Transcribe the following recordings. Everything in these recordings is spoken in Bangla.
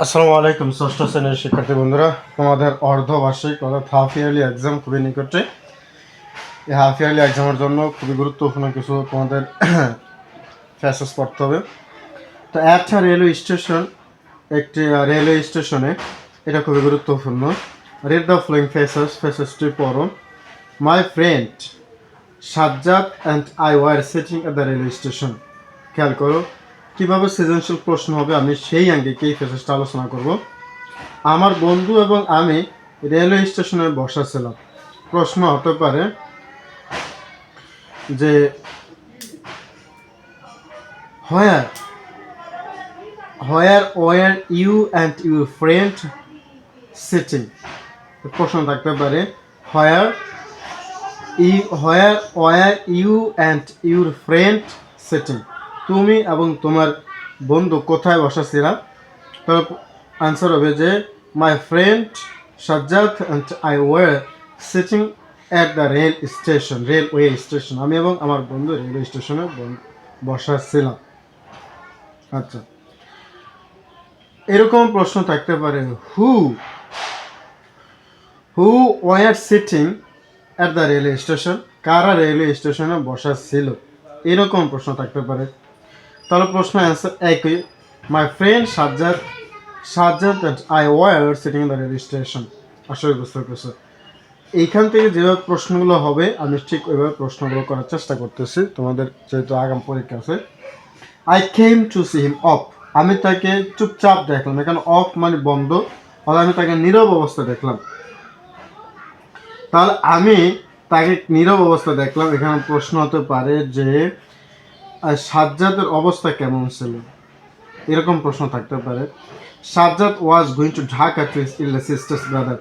আসসালামু আলাইকুম, ষষ্ঠ শ্রেণির শিক্ষার্থী বন্ধুরা। তোমাদের অর্ধবার্ষিক অর্থাৎ হাফ ইয়ারলি এক্সাম খুবই নিকটে। এই হাফ ইয়ারলি এক্সামের জন্য খুবই গুরুত্বপূর্ণ কিছু তোমাদের ফ্যাসেস পড়তে হবে। তো একটা রেলওয়ে স্টেশন একটি রেলওয়ে স্টেশনে এটা খুবই গুরুত্বপূর্ণ। রিড দ্য ফ্লোয়িং ফেসেস ফেসেসটি পড়ো। My friend Sajjad and I were sitting at the railway station খেয়াল করো কীভাবে সৃজনশীল প্রশ্ন হবে, আমি সেই আঙ্গিকে এই ফেসেসটা আলোচনা করব। আমার বন্ধু এবং আমি রেলওয়ে স্টেশনে বসা ছিলাম প্রশ্ন হতে পারে যে where where were you and your friend sitting প্রশ্ন থাকতে পারে where E where were you and your friend sitting তুমি এবং তোমার বন্ধু কোথায় বসাছিলা? তার আনসার হবে যে my friend Sajjad and I were sitting at the rail station railway station আমি এবং আমার বন্ধু রেলওয়ে স্টেশনে বসাছিলাম। আচ্ছা। এরকম প্রশ্ন থাকতে পারে who who were sitting at the railway station কারা রেলওয়ে স্টেশনে বসা ছিল এরকম প্রশ্ন থাকতে পারে। তাহলে প্রশ্ন অ্যান্সার একই। My friend Sajjad Sajjad I were sitting the railway station আসলে বুঝতে পেরেছ। এইখান থেকে যেভাবে প্রশ্নগুলো হবে, আমি ঠিক ওইভাবে প্রশ্নগুলো করার চেষ্টা করতেছি। তোমাদের যেহেতু আগাম পরীক্ষা আছে। I came to see him off আমি তাকে চুপচাপ দেখলাম। এখানে অফ মানে বন্ধ। অর্থাৎ আমি তাকে নীরব অবস্থা দেখলাম। তাহলে আমি তাকে নীরব অবস্থা দেখলাম। এখানে প্রশ্ন হতে পারে যে সাজ্জাদের অবস্থা কেমন ছিল? এরকম প্রশ্ন থাকতে পারে। Sajjad was going to Dhaka to sisters brother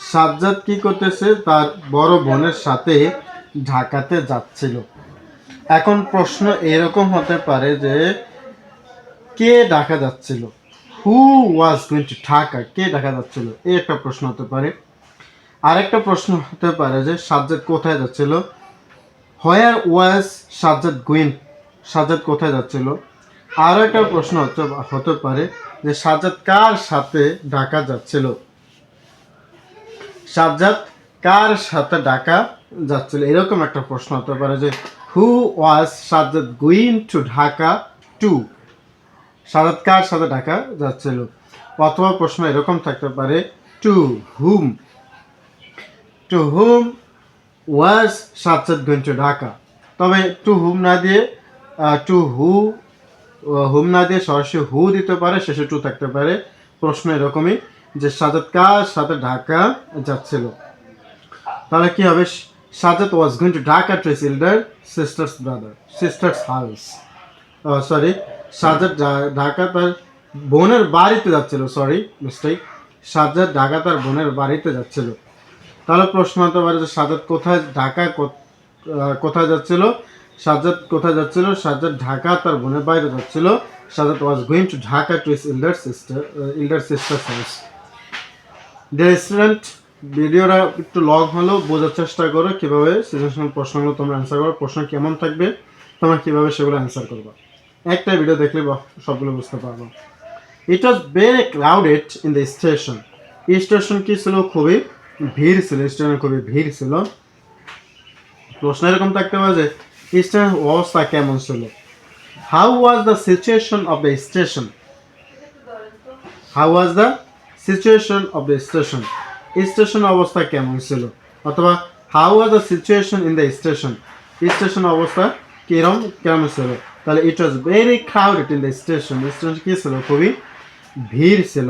Sajjad কি করতেছে? তার বড় বোনের সাথে ঢাকাতে যাচ্ছিল। এখন প্রশ্ন এরকম হতে পারে যে, কে ঢাকা যাচ্ছিল? Who was going to Dhaka কে ঢাকা যাচ্ছিল? এই একটা প্রশ্ন হতে পারে। আরেকটা প্রশ্ন হতে পারে যে, সাজ্জাদ কোথায় যাচ্ছিল? Where was Sajjad going Sajjad কোথায় যাচ্ছিল? আরও একটা প্রশ্ন হতে পারে যে সাজাদ কার সাথে ঢাকা যাচ্ছিল? সাজ্জাদ কার সাথে ঢাকা যাচ্ছিল? এরকম একটা প্রশ্ন হতে পারে যে who was Sajjad going to Dhaka to Sajad কার সাথে ঢাকা যাচ্ছিল? অথবা প্রশ্ন এরকম থাকতে পারে to whom to whom was Sajjad going to Dhaka তবে টু হুম না দিয়ে টু হু হুম না দিয়ে সরাসরি হু দিতে পারে, শেষে টু থাকতে পারে। প্রশ্ন এরকমই যে সাজাদ কার সাথে ঢাকা যাচ্ছিল? তাহলে কি হবে? Sajad was going to Dhaka to elder sisters brother sisters house sorry Sajad Dhaka তার বোনের বাড়িতে যাচ্ছিল সরি মিস্টেক সাজাদ ঢাকা তার বোনের বাড়িতে যাচ্ছিল। তাহলে প্রশ্ন হতে পারে যে সাজাদ কোথায়, ঢাকা কোথায় যাচ্ছিল? সাজাদ কোথায় যাচ্ছিল? সাজাদ ঢাকা, তার বোনের বাইরে যাচ্ছিল। Sajad was going to Dhaka to his elder sister elder sister house dear student ভিডিওটা একটু লং হলেও বোঝার চেষ্টা করো কীভাবে সৃজনশীল প্রশ্নগুলো তোমরা অ্যান্সার করো। প্রশ্ন কেমন থাকবে, তোমরা কীভাবে সেগুলো অ্যান্সার করবে। একটা ভিডিও দেখলে সবগুলো বুঝতে পারব। It was very crowded in the station station কি ছিল? খুবই ভিড় ছিল। স্টেশনে খুবই ভিড় ছিল। প্রশ্ন এরকম থাকতে পারে যে স্টেশনের অবস্থা কেমন ছিল how was the situation of the station how was the situation of the station station অবস্থা কেমন ছিল? অথবা how was the situation in the station station অবস্থা কিরম, কেমন ছিল? তাহলে it was very crowded in the station station কি ছিল? খুবই ভিড় ছিল।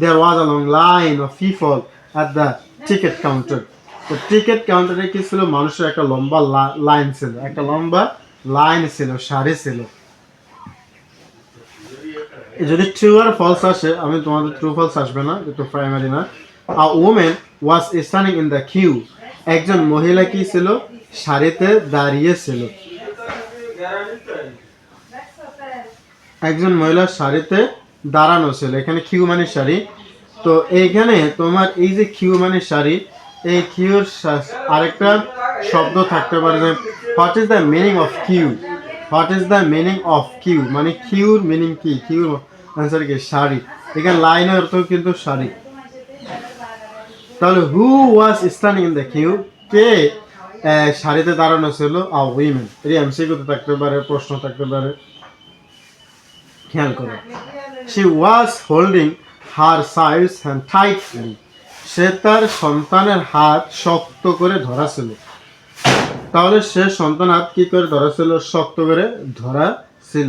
There was a long line of people at the ticket counter তো টিকিট কাউন্টারে কি ছিল? মানুষের একটা লম্বা লাইন ছিল। একটা লম্বা লাইন ছিল সারি ছিল। যদি ট্রু আর ফলস আসে, আমি তোমাদের ট্রু ফলস আসবে না যেহেতু প্রাইমারি না। A women was standing in the queue একজন মহিলা কি ছিল? সারিতে দাঁড়িয়ে ছিল। একজন মহিলা শাড়িতে দাঁড়ানো ছিল। এখানে কিউ মানে শাড়ি। তো এইখানে তোমার এই যে কিউ মানে শাড়ি এই কিউর আরেকটা শব্দ থাকতে পারে যে what is the meaning of queue what is the meaning of queue মানে কিউর মিনিং কি? কিউর আনসার কি? শাড়ি। এখানে লাইনের অর্থ কিন্তু শাড়ি। তাহলে who was standing in the queue কে শাড়িতে দাঁড়ানো ছিল? আ উইমেন এটি এমসিকিউতে থাকতে পারে, প্রশ্ন থাকতে পারে। খেয়াল করো। She was holding her sides hand tightly সে তার সন্তানের হাত শক্ত করে ধরা ছিল তাহলে সে সন্তান হাত কি করে ধরা ছিল শক্ত করে ধরা ছিল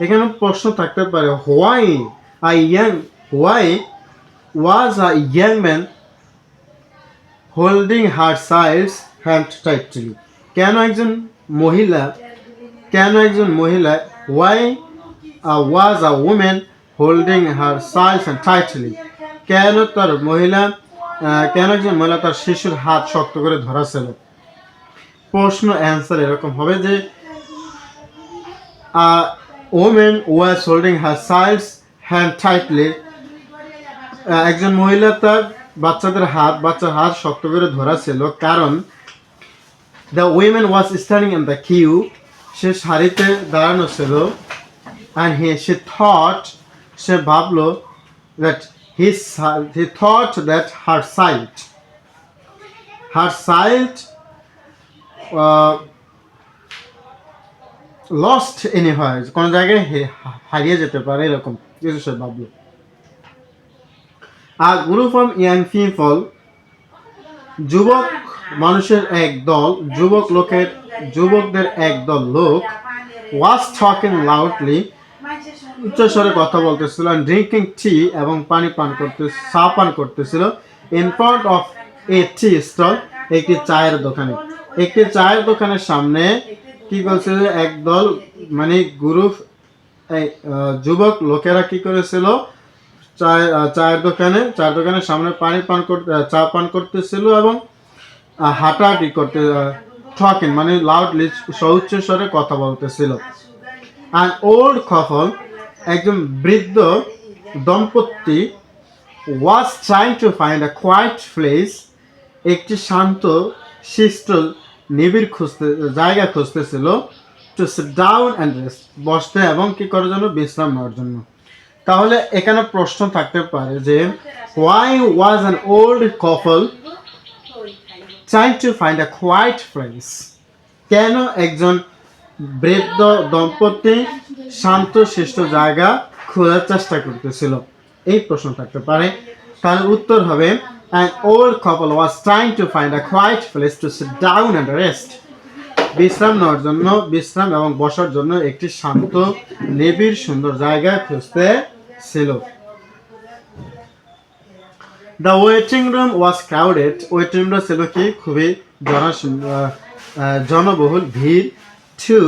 এখানে প্রশ্ন থাকতে পারে why I young why was a young man holding her sides hand tightly কেন একজন মহিলা, কেন একজন মহিলা why a was a women holding her sides hand tightly কেন তার মহিলা কেন একজন মহিলা তার শিশুর হাত শক্ত করে ধরা ছিল প্রশ্ন অ্যান্সার এরকম হবে যে women was holding her sides hand tightly একজন মহিলা তার বাচ্চাদের হাত, বাচ্চার হাত শক্ত করে ধরা ছিল কারণ the women was standing in the queue সে শাড়িতে দাঁড়ানো ছিল অ্যান্ড হি সে থট সে ভাবলো that he he thought that her sight her sight lost any হয় কোনো জায়গায় হারিয়ে যেতে পারে এরকম। কিছু সে ভাবলো। আর গ্রুপ অফ ইয়াং পিপল যুবক মানুষের এক দল, যুবক লোকের, যুবকদের এক দল লোক ওয়াজ টকিং লাউডলি উচ্চস্বরে কথা বলতেছিল ড্রিঙ্কিং টি এবং পানি পান করতে, চা পান করতেছিল in front of a tea stall একটি চায়ের দোকানে। একটি চায়ের দোকানের সামনে কি করছে যে, একদল মানে গ্রুপ যুবক লোকেরা কি করেছিল, চায় চায়ের দোকানে, চায়ের দোকানের সামনে পানি পান করতে চা পান করতেছিল এবং হাঁটাহাঁটি করতে ঠকেন মানে লাউডলি সৌচ্চ স্বরে কথা বলতেছিল। আর ওল্ড কপল একজন বৃদ্ধ দম্পতি was trying to find a quiet place একটি শান্ত, শিষ্ট, নিবিড় খুঁজতে, জায়গা খুঁজতেছিল to sit down and rest বসতে এবং কী করার জন্য? বিশ্রাম নেওয়ার জন্য। তাহলে এখানে প্রশ্ন থাকতে পারে যে why was an old couple trying to find a quiet place কেন একজন বৃদ্ধ দম্পতি শান্ত, শ্রেষ্ঠ জায়গা খোঁজার চেষ্টা করতেছিল। এই প্রশ্ন থাকতে পারে। তার উত্তর হবে, an old couple was trying to find a quiet place to sit down and rest. বিশ্রাম নেওয়ার জন্য, বিশ্রাম এবং বসার জন্য একটি শান্ত, নিবিড়, সুন্দর জায়গা খুঁজতে ছিল। The waiting room was crowded waiting রুমটা ছিল কি? খুবই জন জনবহুল, ভিড়। To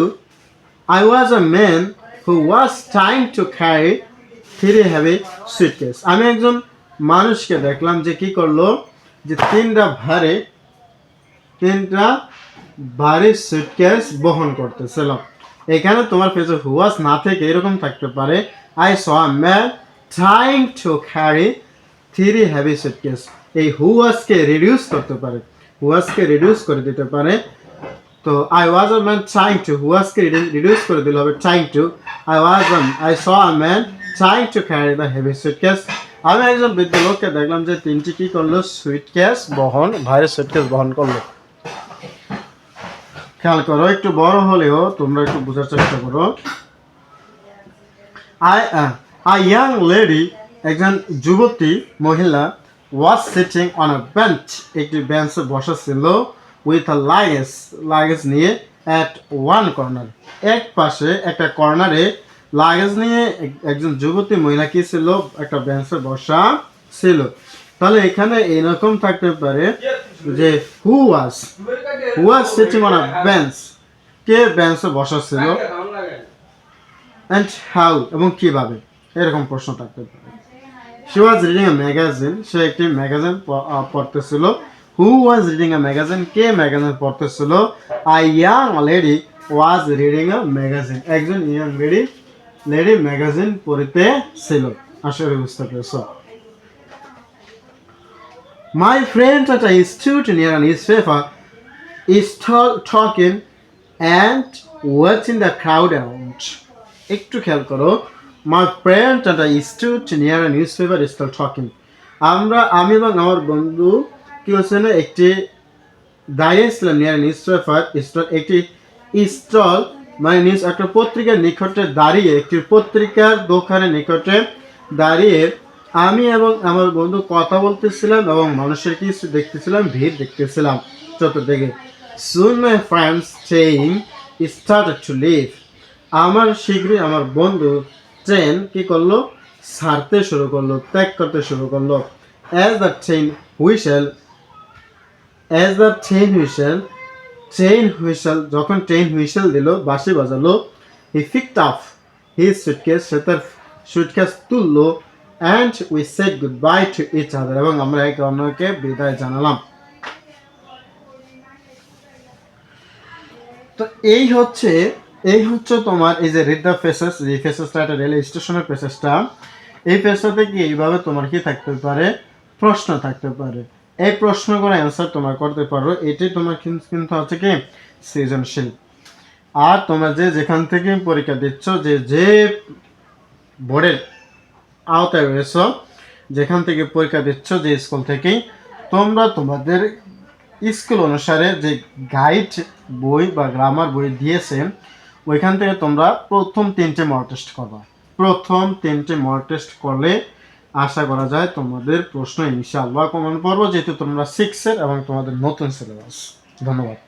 I was a man who was trying to carry three heavy suitcase আমি একজন মানুষকে দেখলাম যে কি করল? যে তিনটা ভারে, তিনটা ভারী সুটকেস বহন করতেছিল। এখানে তোমার পেছনে হুয়াস না থেকে এরকম থাকতে পারে। I saw man trying to carry three heavy suitcase এই হুয়াসকে রিডিউস করতে পারে? হুয়াসকে রিডিউস করে দিতে পারে? তো I was a man trying to হুয়াসকে reduce করে দিলে হবে trying to I was I saw a man trying to carry the heavy suitcase আমি একজন বৃদ্ধ লোককে দেখলাম যে তিনটি কি করল? সুইটকেস বহন ভারী সুইটকেস বহন করল। খেয়াল করো, একটু বড় হলেও তোমরা একটু বোঝার চেষ্টা করো। আই আই ইয়াং লেডি একজন যুবতী মহিলা was sitting on a bench একটি বেঞ্চে বসা ছিল। উইথ আ লাগেজ লাগেজ নিয়ে অ্যাট ওয়ান কর্নার এক পাশে একটা কর্নারে লাগেজ নিয়ে একজন যুবতী মহিলা কি ছিল? একটা বেঞ্চে বসা ছিল। তাহলে এখানে এরকম থাকতে পারে যে who was who was sitting on bench কে বেঞ্চে বসা ছিল? অ্যান্ড হাউ এবং কীভাবে? এরকম প্রশ্ন থাকতে পারে। She was reading a magazine সে একটি magazine পড়তেছিল। Who was reading a magazine K magazine পড়তেছিল? I young lady was reading a magazine একজন ইয়াং লেডি লেডি ম্যাগাজিন পড়তে ছিল আসলে বুঝতে পেরেছ। My friend at a stood near a newspaper is ta- talking and watching the crowd around. একটু খেয়াল করো। My friend and I stood near a newspaper stall talking আমরা, আমি এবং আমার বন্ধু কি হচ্ছে না একটি দাঁড়িয়েছিলাম নিয়ার নিউজ পেপার স্টল, একটি স্টল মানে নিউজ একটা পত্রিকার নিকটে দাঁড়িয়ে, একটি পত্রিকার দোকানের নিকটে দাঁড়িয়ে আমি এবং আমার বন্ধু কথা বলতেছিলাম এবং মানুষের কিছু দেখতেছিলাম, ভিড় দেখতেছিলাম চতুর্দিকে। Soon my friend's train started to leave আমার শীঘ্রই আমার বন্ধু ট্রেন কি করল? ছাড়তে শুরু করল, ত্যাগ করতে শুরু করল। As the train whistle as the train whistle train whistle যখন ট্রেন হুইসেল দিল, বাঁশি বাজালো he picked up his suitcase সে তার সুটকেস তুললো and we said goodbye to each other এবং আমরা একে অন্যকে বিদায় জানালাম। তো এই হচ্ছে এই হচ্ছে তোমার এই যে রিড দ্য ফেসেস এই ফেসেসটা একটা রেল স্টেশনের ফেসেসটা এই পেজটা কি এইভাবে তোমার কি থাকতে পারে? প্রশ্ন থাকতে পারে। এই প্রশ্নগুলো অ্যান্সার তোমরা করতে পারো। এটাই তোমার কিন্তু হচ্ছে কি? সৃজনশীল। আর তোমরা যে যেখান থেকে পরীক্ষা দিচ্ছ, যে যে বোর্ডের আওতায় রয়েছ, যেখান থেকে পরীক্ষা দিচ্ছ, যে স্কুল থেকেই, তোমরা তোমাদের স্কুল অনুসারে যে গাইড বই বা গ্রামার বই দিয়েছে, ওইখান থেকে তোমরা প্রথম তিনটে মক টেস্ট করবা। প্রথম তিনটে মক টেস্ট করলে আশা করা যায় তোমাদের প্রশ্ন ইনশাআল্লাহ কমন পড়ব যেহেতু তোমরা সিক্সের এবং তোমাদের নতুন সিলেবাস ধন্যবাদ।